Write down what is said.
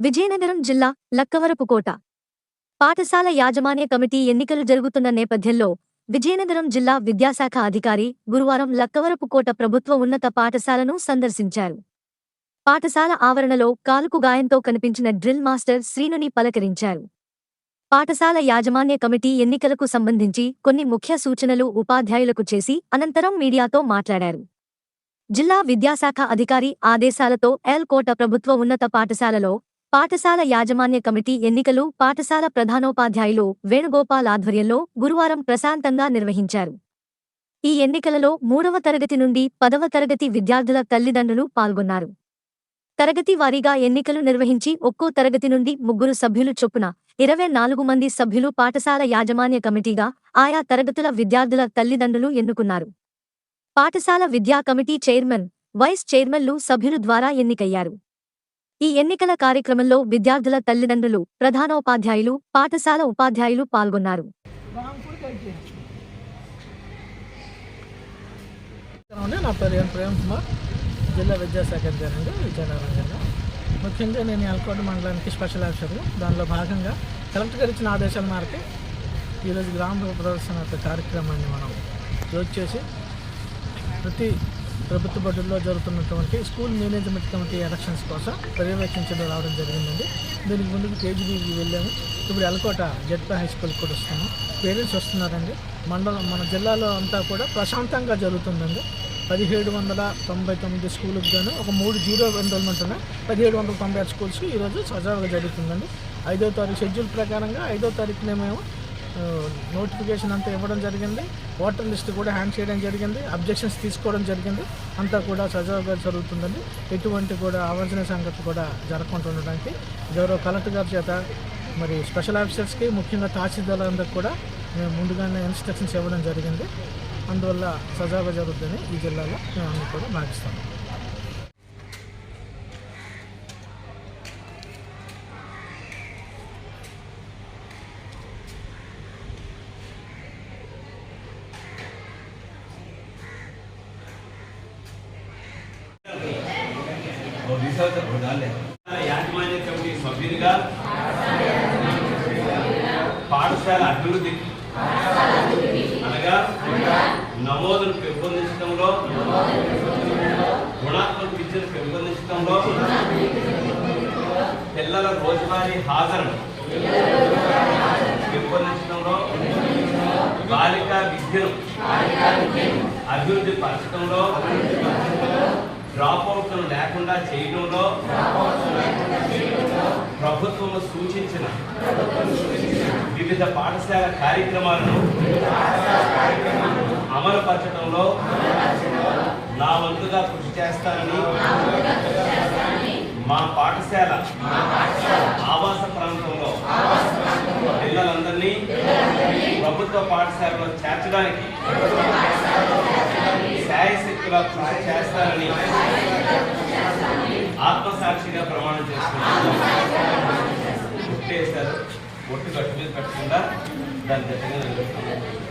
విజయనగరం జిల్లా లక్కవరపుకోట పాఠశాల యాజమాన్య కమిటీ ఎన్నికలు జరుగుతున్న నేపథ్యంలో విజయనగరం జిల్లా విద్యాశాఖ అధికారి గురువారం లక్కవరపుకోట ప్రభుత్వ ఉన్నత పాఠశాలను సందర్శించారు. పాఠశాల ఆవరణలో కాలుకు గాయంతో కనిపించిన డ్రిల్ మాస్టర్ శ్రీనుని పలకరించారు. పాఠశాల యాజమాన్య కమిటీ ఎన్నికలకు సంబంధించి కొన్ని ముఖ్య సూచనలు ఉపాధ్యాయులకు చేసి అనంతరం మీడియాతో మాట్లాడారు. జిల్లా విద్యాశాఖ అధికారి ఆదేశాలతో ఎల్ కోట ప్రభుత్వ ఉన్నత పాఠశాలలో పాఠశాల యాజమాన్య కమిటీ ఎన్నికలు పాఠశాల ప్రధానోపాధ్యాయులు వేణుగోపాల్ ఆధ్వర్యంలో గురువారం ప్రశాంతంగా నిర్వహించారు. ఈ ఎన్నికలలో మూడవ తరగతి నుండి పదవ తరగతి విద్యార్థుల తల్లిదండ్రులు పాల్గొన్నారు. తరగతి వారీగా ఎన్నికలు నిర్వహించి ఒక్కో తరగతి నుండి ముగ్గురు సభ్యులు చొప్పున ఇరవై నాలుగు మంది సభ్యులు పాఠశాల యాజమాన్య కమిటీగా ఆయా తరగతుల విద్యార్థుల తల్లిదండ్రులు ఎన్నుకున్నారు. పాఠశాల విద్యా కమిటీ చైర్మన్ వైస్ చైర్మన్లు సభ్యులు ద్వారా ఎన్నికయ్యారు. ఈ ఎన్నికల కార్యక్రమంలో విద్యార్థుల తల్లిదండ్రులు ప్రధానోపాధ్యాయులు పాఠశాల ఉపాధ్యాయులు పాల్గొన్నారు. నా పేరు ఎన్ ప్రేమ్ కుమార్ జిల్లా విద్యాశాఖ అధికారి విజయనగరం జిల్లా ముఖ్యంగా నేను ఎల్కోట మండలానికి స్పెషల్ ఆఫీసర్ దానిలో భాగంగా కలెక్టర్ గారు ఇచ్చిన ఆదేశాల మేరకు ఈరోజు గ్రామ ప్రదర్శన కార్యక్రమాన్ని మనం రోజు చేసి ప్రతి ప్రభుత్వ బడుల్లో జరుగుతున్నటువంటి స్కూల్ మేనేజ్మెంట్ కమిటీ ఎలక్షన్స్ కోసం పర్యవేక్షించడం రావడం జరిగిందండి. దీనికి ముందుకు కేజీబీకి వెళ్ళాము. ఇప్పుడు ఎలకోట జడ్పా హై స్కూల్ కూడా వస్తాము పేరెంట్స్ వస్తున్నారండి. మండలం మన జిల్లాలో అంతా కూడా ప్రశాంతంగా జరుగుతుందండి. పదిహేడు వందల తొంభై తొమ్మిది స్కూళ్ళకి గాను ఒక మూడు జీరో ఎన్రోల్మెంట్ ఉన్నాయి పదిహేడు వందల తొంభై ఆరు స్కూల్స్ ఈరోజు సజావుగా జరుగుతుందండి. ఐదో తారీఖు షెడ్యూల్ ప్రకారంగా ఐదో తారీఖునే మేము నోటిఫికేషన్ అంతా ఇవ్వడం జరిగింది. ఓటర్ లిస్ట్ కూడా హ్యాండ్ చేయడం జరిగింది. అబ్జెక్షన్స్ తీసుకోవడం జరిగింది. అంతా కూడా సజావుగా జరుగుతుందండి. ఎటువంటి కూడా ఆవర్జన సంగతి కూడా జరగకుండా ఉండడానికి గౌరవ కలెక్టర్ గారి చేత మరి స్పెషల్ ఆఫీసర్స్కి ముఖ్యంగా తహసీల్దార్లందరికీ కూడా మేము ముందుగానే ఇన్స్ట్రక్షన్స్ ఇవ్వడం జరిగింది. అందువల్ల సజావుగా జరుగుతుందని ఈ జిల్లాలో మేము అన్ని కూడా భావిస్తాము యాజమాన్య కమిటీ సభ్యునిగా పాఠశాల అభివృద్ధి అనగా నమోదును పెంపొందించడంలో గుణాత్మక విద్యను పెంపొందించడంలో పిల్లల రోజువారీ హాజరును పెంపొందించడంలో బాలికా విద్యను అభివృద్ధి పరచడంలో డ్రాప్ లేకుండా చేయడంలో ప్రభుత్వము సూచించిన వివిధ పాఠశాల కార్యక్రమాలను అమలుపరచడంలో నా వంతుగా కృషి చేస్తానని మా పాఠశాల ఆవాస ప్రాంతంలో పిల్లలందరినీ ప్రభుత్వ పాఠశాలలో చేర్చడానికి శాయశక్తిగా కృషి చేస్తారని ఆత్మసాక్షిగా ప్రమాణం చేస్తున్నాను ఒట్టేశారు ఒట్టు కట్టు మీద కట్టకుండా దాని గట్టిగా నిలబెట్టుకున్నాను